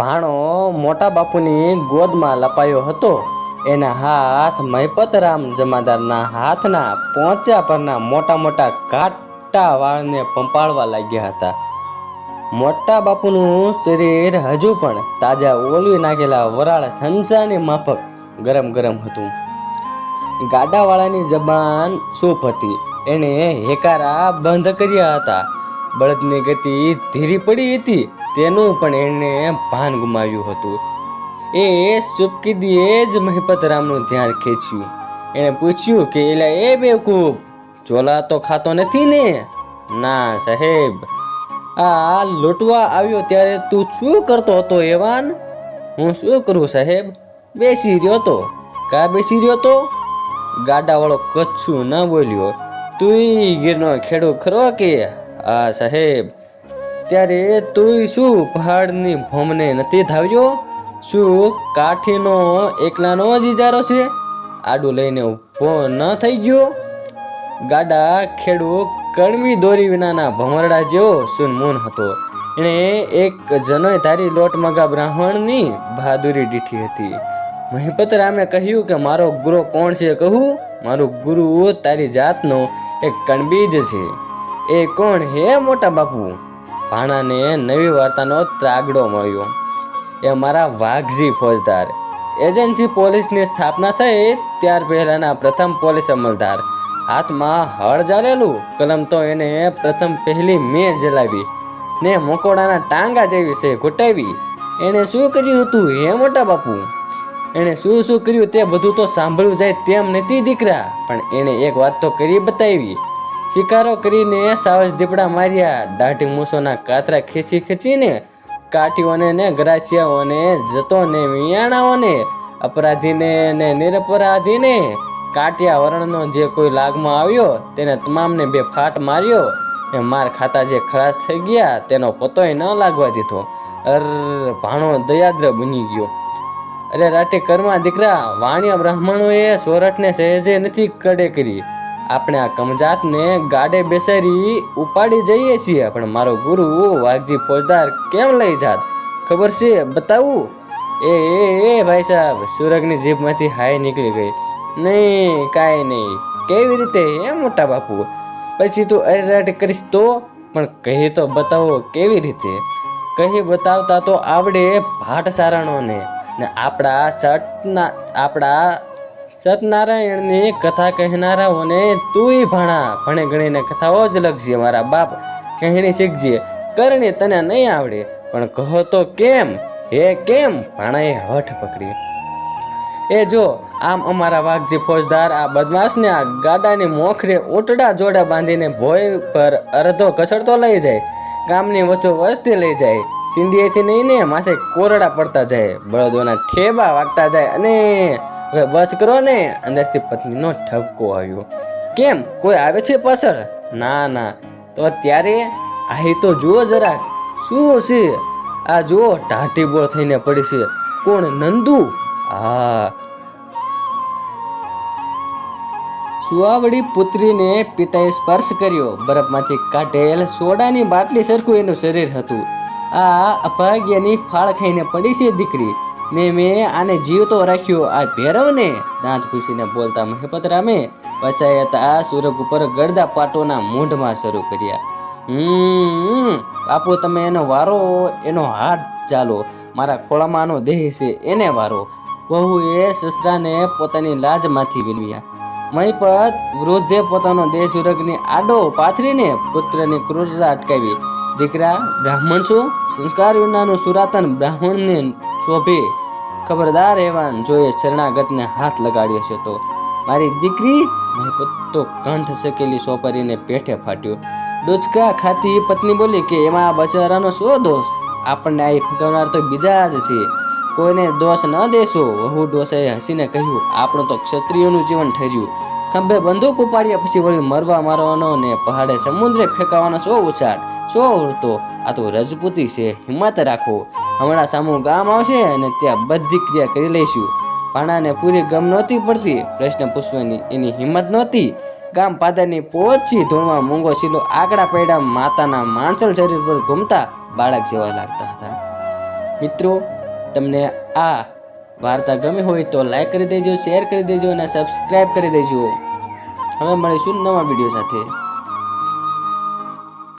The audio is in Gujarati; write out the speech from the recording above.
ભાણો મોટા બાપુની ગોદમાં લપાયો હતો. એના હાથ મહિપતરામ જમાદારના હાથના પોંચા પરના મોટા મોટા કાટા વાળને પંપાળવા લાગ્યા હતા. મોટા બાપુનું શરીર હજુ પણ તાજા ઓલવી નાખેલા વરાળ છંસાની માફક ગરમ ગરમ હતું. ગાડાવાળાની જબાન સૂપ હતી. એણે હેકારા બંધ કર્યા હતા. બળદની ગતિ ધીરી પડી હતી. તેનું પણ એણે ભાન ગુમાવ્યું હતું. એ સુપકીદીએ જ મહિપતરામનું ધ્યાન ખેંચ્યું. એણે પૂછ્યું કે, એલા, એ બેવકૂફ, ચોલા તો ખાતો નથી ને? ના, સાહેબ. આ લૂંટવા આવ્યો ત્યારે તું શું કરતો હતો, એવાન? હું શું કરું, સાહેબ? બેસી રહ્યો તો. કા બેસી રહ્યો તો? ગાડાવાળો કચ્છું ન બોલ્યો. તુંય ગીરનો ખેડૂ ખરો કે? આ સાહેબ, ત્યારે તુંય શું પહાડની ભોમને નથી ધાવ્યો? શું કાઠીનો એકલાનો જ ઇજારો છે? આડું લઈને ઊભો ન થઈ ગયો? ગાડા ખેડૂ કણવી દોરી વિનાના ભમરડા જેવો સુનમૂન હતો. એણે એક જનોય ધારી લોટ મગા બ્રાહ્મણની બહાદુરી દીઠી હતી. મહિપત રામે કહ્યું કે મારો ગુરુ કોણ છે કહું? મારું ગુરુ તારી જાતનો એક કણબીજ છે. એ કોણ હે મોટા બાપુ? ભાણાને નવી વાર્તાનો ત્રાગડો મળ્યો. એ મારા વાઘજી ફોજદાર. એજન્સી પોલીસની સ્થાપના થઈ, ત્યાર પહેલાના પ્રથમ પોલીસ અમલદાર. હાથમાં હળ ચાલેલું કલમ તો એને પ્રથમ પહેલી મેં જલાવી. ને મકોડાના ટાંગા જેવી છે ઘૂંટાવી. એણે શું કર્યું હતું હે મોટા બાપુ? એણે શું શું કર્યું તે બધું તો સાંભળવું જાય તેમ નથી દીકરા, પણ એણે એક વાત તો કરી બતાવી. શિકારો કરીને સાવજ દીપડા માર્યા. દાઢી મૂસોના કાતરા ખેંચી ખેંચીને કાઠીઓને ને ગ્રાસિયાઓને જતો ને મિયાણાઓને અપરાધીને ને નિરપરાધીને કાટિયા વર્ણનો જે કોઈ લાગમાં આવ્યો તેને તમામને બે ફાટ માર્યો. એ માર ખાતા જે ખલાસ થઈ ગયા તેનો પતોય ન લાગવા દીધો. અર, ભાણો દયાદ્ર બની ગયો. અરે રાતે કર્મા દીકરા, વાણિયા બ્રાહ્મણોએ સોરઠને સહેજે નથી કડે કરી. આપણે આ કમજાતને ગાડે બેસાડી ઉપાડી જઈએ છીએ, પણ મારો ગુરુ વાઘજી ફોજદાર કેમ લઈ જાત? ખબર છે? બતાવું? એ એ ભાઈ સાહેબ, સુરગની જીભમાંથી હાય નીકળી ગઈ. નહીં, કાંઈ નહીં. કેવી રીતે એ મોટા બાપુ? પછી તું અરેરાટ કરીશ તો? પણ કહી તો બતાવો કેવી રીતે? કહી બતાવતા તો આવડે ભાટ સારણોને ને આપણા ચટના, આપણા સતનારાયણની કથા કહેનારાઓને તુંય ભણા ભણે ગણીને કથાઓ જ લખજે મારા બાપ. કહેણી શીખજે, કરણી તને નહીં આવડે, પણ કહો તો કેમ? હે કેમ? ભાણાએ હઠ પકડી. એ જો, આમ અમારા વાઘજી ફોજદાર આ બદમાશને આ ગાડાની મોખરે ઊંટડા જોડા બાંધીને ભોય પર અડધો કસડતો લઈ જાય, ગામની વચ્ચો વસ્તી લઈ જાય સિંધીએથી નહીં ને માથે કોરડા પડતા જાય, બળદોના ઠેબા વાગતા જાય અને હવે બસ કરો ને, અંદરથી પત્નીનો ઠપકો આવ્યો. કેમ? કોઈ આવે છે પાછળ? ના ના. તો ત્યારે આહી તો જુઓ જરા, શું છે? આ જુઓ ટાટીબોળ થઈને પડી છે. કોણ? નંદુ? હા. સુવાવડી પુત્રીને પિતાએ સ્પર્શ કર્યો. બરફમાંથી કાઢેલ સોડાની બાટલી સરખું એનું શરીર હતું. આ અભાગ્યની ફાળ ખાઈને પડી છે દીકરી. ને મેં આને જીવતો રાખ્યો. આ ભેરવને દાંત પીસીને બોલતા મહેપતરામે વસાયા હતા સુરગ ઉપર ગળદા પાટોના મૂંઢમાં શરૂ કર્યા. હમ, બાપુ તમે એનો વારો, એનો હાથ ચાલો. મારા ખોળામાં આનો દેહ છે, એને વારો. વહુએ સસરાને પોતાની લાજમાંથી વિલવ્યા મહીપત વૃદ્ધે પોતાનો દેહ સુરગની આડો પાથરીને પુત્રની ક્રૂરતા અટકાવી. દીકરા બ્રાહ્મણ છું? સંસ્કાર વિનાનું સુરાતન બ્રાહ્મણને શોભે. ખબરદાર એવાન જોએ શરણાગતને હાથ લગાડ્યો છે તો મારી દીકરી તો કંઠ શેકેલી સોપારીને પેઠે ફાટ્યો. ડોચકા ખાતી પત્ની બોલી કે, એમાં બચારાનો શું દોષ? આપણને આ ફગાવનાર તો બીજા જ છે કોઈને દોષ ન દેશો. વહુ ડોસાએ હસીને કહ્યું, આપણું તો ક્ષત્રિયોનું જીવન ઠર્યું. ખંભે બંદૂક ઉપાડ્યા પછી વળી મરવા મારવાનો ને પહાડે સમુદ્રે ફેંકાવાનો શો ઉછાળ? શો ઉડતો આ તો રજપૂતી છે. હિંમત રાખો. હમણાં સામું ગામ આવશે અને ત્યાં બધી ક્રિયા કરી લઈશું. ભાણાને પૂરી ગમ નહોતી પડતી. પ્રશ્ન પૂછવાની એની હિંમત નહોતી. ગામ પાદરની પોચી ધૂળમાં મૂંગો છીલો આકડા પૈડા માતાના માંચલ શરીર પર ઘૂમતા બાળક જેવા લાગતા હતા. મિત્રો, તમને આ વાર્તા ગમી હોય તો લાઈક કરી દેજો શેર કરી દેજો અને સબસ્ક્રાઈબ કરી દેજો. હવે મળીશું નવા વીડિયો સાથે.